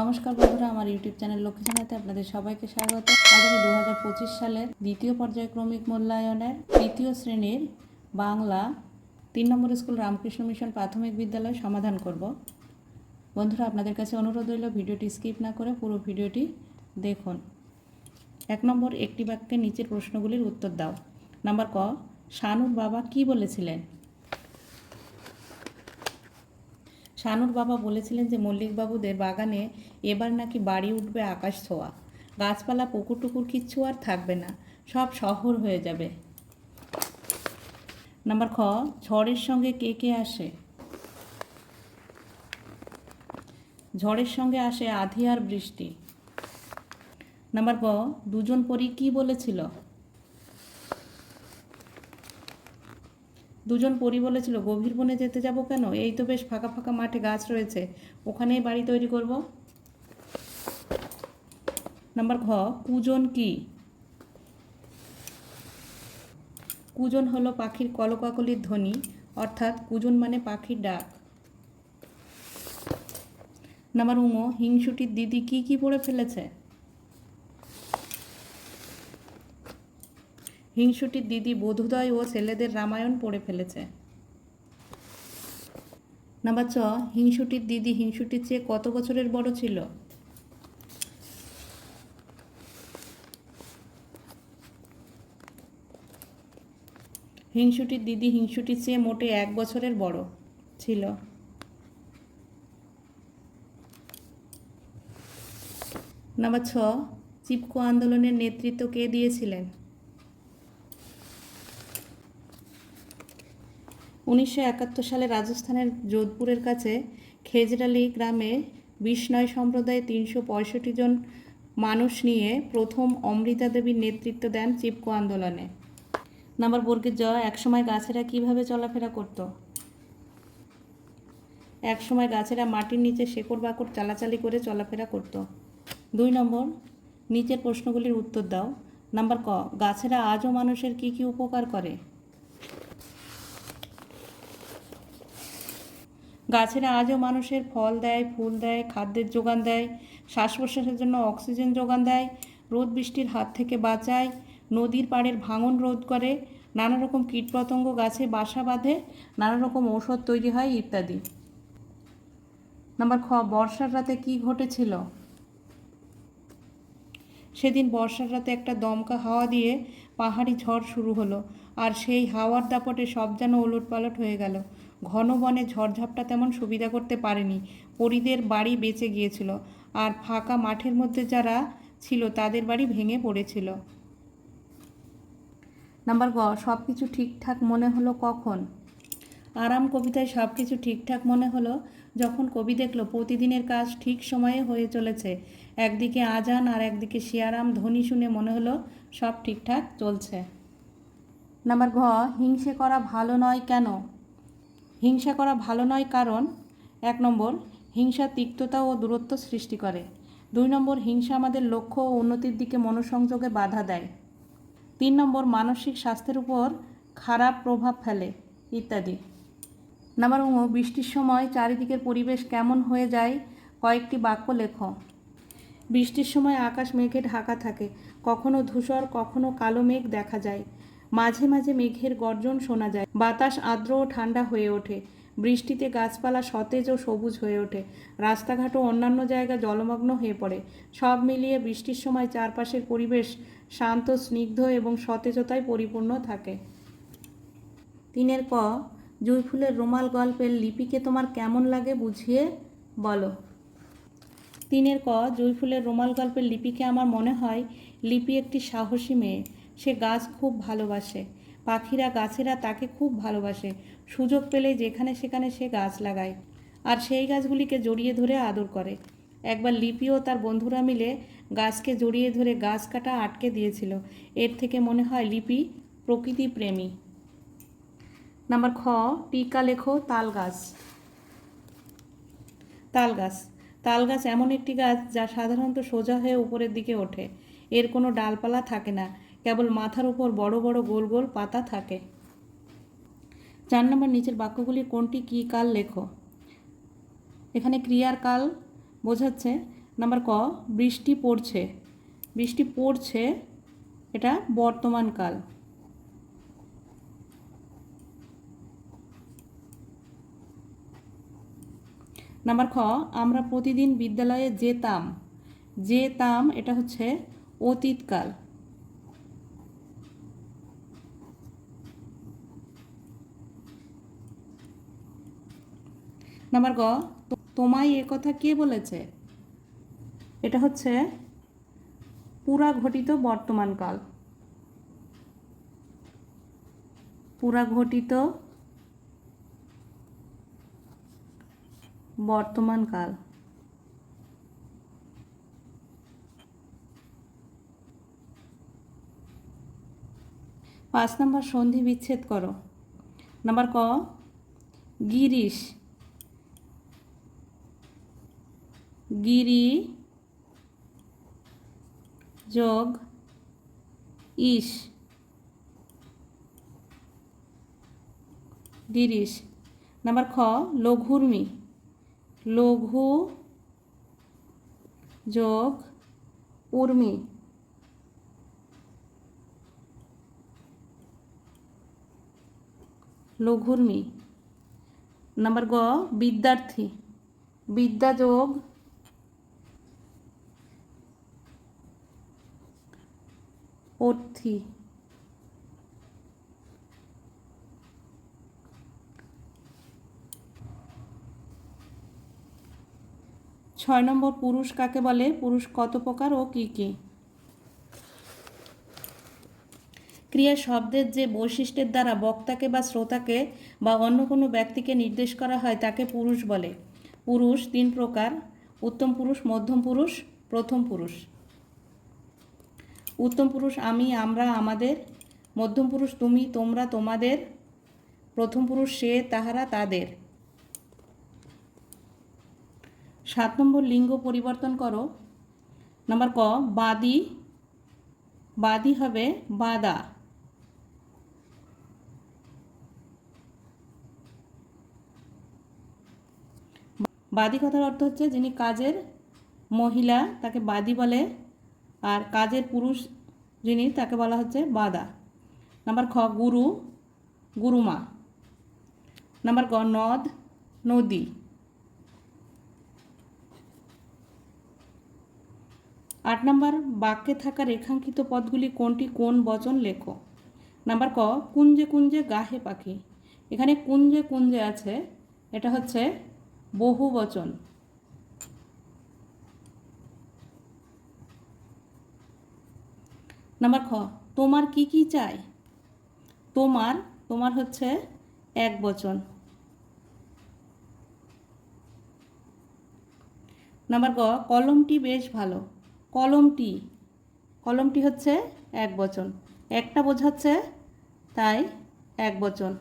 নমস্কার বন্ধুরা, আমার ইউটিউব চ্যানেল লক্ষ্মী জানাতে আপনাদের সবাইকে স্বাগত। আজ আমি দু হাজার পঁচিশ সালের দ্বিতীয় পর্যায়ক্রমিক মূল্যায়নের তৃতীয় শ্রেণির বাংলা তিন নম্বর স্কুল রামকৃষ্ণ মিশন প্রাথমিক বিদ্যালয় সমাধান করব। বন্ধুরা, আপনাদের কাছে অনুরোধ রইল, ভিডিওটি স্কিপ না করে পুরো ভিডিওটি দেখুন। এক নম্বর, একটি বাক্যে নিচের প্রশ্নগুলির উত্তর দাও। নাম্বার ক, শানুর বাবা কি বলেছিলেন? শানুর বাবা বলেছিলেন যে মল্লিকবাবুদের বাগানে এবার নাকি বাড়ি উঠবে আকাশ ছোঁয়া। গাছপালা পুকুর টুকুর কিচ্ছু আর থাকবে না, সব শহর হয়ে যাবে। নাম্বার খ, ঝড়ের সঙ্গে কে কে আসে? ঝড়ের সঙ্গে আসে আধি আর বৃষ্টি। নাম্বার ক দুজন পরী কি বলেছিল? দুজন পরি বলেছিল, গভীর বনে যেতে যাব কেন? এই তো বেশ ফাঁকা ফাঁকা মাঠে গাছ রয়েছে। ওখানেই বাড়ি তৈরি করব। নাম্বার ঘ, কুজন কি? কুজন হলো পাখির কলকাকলির ধ্বনি, অর্থাৎ কুজন মানে পাখির ডাক। নাম্বার উঙো হিংসুটির দিদি কি কি পড়ে ফেলেছে? হিংসুটির দিদি বোধোদয় ও ছেলেদের রামায়ণ পড়ে ফেলেছে। নাম্বার ছ, হিংসুটির দিদি হিংসুটির চেয়ে কত বছরের বড় ছিল? হিংসুটির দিদি হিংসুটির চেয়ে মোটে এক বছরের বড় ছিল। নাম্বার ছ, চিপকো আন্দোলনের নেতৃত্ব কে দিয়েছিলেন? উনিশশো একাত্তর সালে রাজস্থানের যোধপুরের কাছে খেজরালি গ্রামে বিষ্ণয় সম্প্রদায়ে তিনশো পঁয়ষট্টি জন মানুষ নিয়ে প্রথম অমৃতা দেবীর নেতৃত্ব দেন চিপকো আন্দোলনে। নাম্বার বর্গের জ, একসময় গাছেরা কীভাবে চলাফেরা করত? একসময় গাছেরা মাটির নিচে শেকড় বাকড় চালাচালি করে চলাফেরা করত। দুই নম্বর, নিচের প্রশ্নগুলির উত্তর দাও। নাম্বার ক, গাছেরা আজও মানুষের কি কি উপকার করে? গাছেরা আজও মানুষের ফল দেয়, ফুল দেয়, খাদ্যের যোগান দেয় শ্বাস প্রশ্বাসের জন্য অক্সিজেন যোগান দেয়, রোদ বৃষ্টির হাত থেকে বাঁচায়, নদীর পাড়ের ভাঙন রোধ করে নানা রকম কীটপতঙ্গ গাছে বাসা বাঁধে নানা রকম ঔষধ তৈরি হয় ইত্যাদি। নাম্বার খ, বর্ষার রাতে কি ঘটেছিল? সেদিন বর্ষার রাতে একটা দমকা হাওয়া দিয়ে পাহাড়ি ঝড় শুরু হলো, আর সেই হাওয়ার দাপটে সব যেন ওলটপালট হয়ে গেল। ঘন বনে ঝড়ঝাপটা তেমন সুবিধা করতে পারেনি। পরিদের বাড়ি বেঁচে গিয়েছিল আর ফাঁকা মাঠের মধ্যে যারা ছিল তাদের বাড়ি ভেঙে পড়েছিল। নাম্বার গ সব কিছু ঠিকঠাক মনে হলো কখন? আরাম কবিতায় সব কিছু ঠিকঠাক মনে হলো যখন কবি দেখল প্রতিদিনের কাজ ঠিক সময়ে হয়ে চলেছে। একদিকে আজান আর একদিকে শিয়ারাম ধ্বনি শুনে মনে হলো সব ঠিকঠাক চলছে। নাম্বার ঘ, হিংসে করা ভালো নয় কেন? হিংসা করা ভালো নয় কারণ, এক নম্বর, হিংসা তিক্ততা ও দূরত্ব সৃষ্টি করে। দুই নম্বর, হিংসা আমাদের লক্ষ্য ও উন্নতির দিকে মনোসংযোগে বাধা দেয়। তিন নম্বর, মানসিক স্বাস্থ্যের উপর খারাপ প্রভাব ফেলে, ইত্যাদি। নাম্বার উম, বৃষ্টির সময় চারিদিকের পরিবেশ কেমন হয়ে যায়, কয়েকটি বাক্য লেখো। বৃষ্টির সময় আকাশ মেঘে ঢাকা থাকে, কখনো ধূসর, কখনো কালো মেঘ দেখা যায়। মাঝে মাঝে মেঘের গর্জন শোনা যায়। বাতাস আর্দ্র ও ঠান্ডা হয়ে ওঠে। বৃষ্টিতে গাছপালা সতেজ ও সবুজ হয়ে ওঠে। রাস্তাঘাট ও অন্যান্য জায়গা জলমগ্ন হয়ে পড়ে। সব মিলিয়ে বৃষ্টির সময় চারপাশের পরিবেশ শান্ত, স্নিগ্ধ এবং সতেজতায় পরিপূর্ণ থাকে। তিনের ক জুঁই ফুলের রুমাল গল্পের লিপিকে তোমার কেমন লাগে বুঝিয়ে বলো। তিনের ক জুঁই ফুলের রুমাল গল্পের লিপিকে আমার মনে হয় লিপি একটি সাহসী মেয়ে। সে গাছ খুব ভালোবাসে। পাখিরা, গাছেরা তাকে খুব ভালোবাসে। সুযোগ পেলে যেখানে সেখানে সে গাছ লাগায়। আর সেই গাছগুলিকে জড়িয়ে ধরে আদর করে। একবার লিপি ও তার বন্ধুরা মিলে গাছকে জড়িয়ে ধরে গাছ কাটা আটকে দিয়েছিল। এর থেকে মনে হয় লিপি প্রকৃতি প্রেমী। নাম্বার খ, টিকা লেখো তাল গাছ। তাল গাছ। তাল গাছ এমন একটি গাছ যা সাধারণত সোজা হয়ে উপরের দিকে ওঠে। এর কোনো ডালপালা থাকে না। কেবল মাথার উপর বড় বড় গোল গোল পাতা থাকে। চার নম্বর নিচের বাক্যগুলি কোনটি, কী, কাল, লেখো। এখানে ক্রিয়ার কাল বোঝাচ্ছে, নাম্বার ক, বৃষ্টি পড়ছে। বৃষ্টি পড়ছে, এটা বর্তমান কাল। নাম্বার খ, আমরা প্রতিদিন বিদ্যালয়ে যেতাম। যেতাম, এটা হচ্ছে অতীতকাল নাম্বার গ তোমায় এ কথা কে বলেছে? এটা হচ্ছে পুরা ঘটিত বর্তমানকাল পুরা ঘটিত বর্তমানকাল পাঁচ নম্বর সন্ধি বিচ্ছেদ করো। নাম্বার ক গিরিশ গিরি, যোগ ইস গিরিশ নাম্বার খ, লঘুর্মি। লঘু, যোগ, উর্মি। লঘুর্মি। নাম্বার গ, বিদ্যার্থী। বিদ্যা যোগ অর্থী। ছয় নম্বর, পুরুষ কাকে বলে? পুরুষ কত প্রকার ও কি কি? ক্রিয়া শব্দের যে বৈশিষ্ট্যের দ্বারা বক্তাকে বা শ্রোতাকে বা অন্য কোনো ব্যক্তিকে নির্দেশ করা হয়, তাকে পুরুষ বলে। পুরুষ তিন প্রকার, উত্তম পুরুষ, মধ্যম পুরুষ, প্রথম পুরুষ। উত্তম পুরুষ আমি, আমরা, আমাদের। মধ্যম পুরুষ তুমি, তোমরা, তোমাদের। প্রথম পুরুষ সে, তাহারা, তাদের। সাত নম্বর লিঙ্গ পরিবর্তন করো। নাম্বার ক, বাদি। বাদি হবে বাদা। বাদি কথার অর্থ হচ্ছে যিনি কাজের মহিলা, তাকে বাদি বলে। আর কাজের পুরুষ যিনি, তাকে বলা হচ্ছে বাদা। নাম্বার খ, গুরু, গুরুমা। নাম্বার গ, নদ, নদী। আট নাম্বার, বাক্যে থাকা রেখাঙ্কিত পদগুলি কোনটি, কোন বচন লেখো? নাম্বার ক, কুঞ্জে কুঞ্জে গাহে পাখি। এখানে কুঞ্জে কুঞ্জে আছে, এটা হচ্ছে বহু বচন নাম্বার খ, তোমার কি কি চাই? তোমার তোমার হচ্ছে এক বচন। নাম্বার ক কলমটি বেশ ভালো। কলমটি কলমটি হচ্ছে এক বচন। একটা বোঝাচ্ছে তাই এক বচন।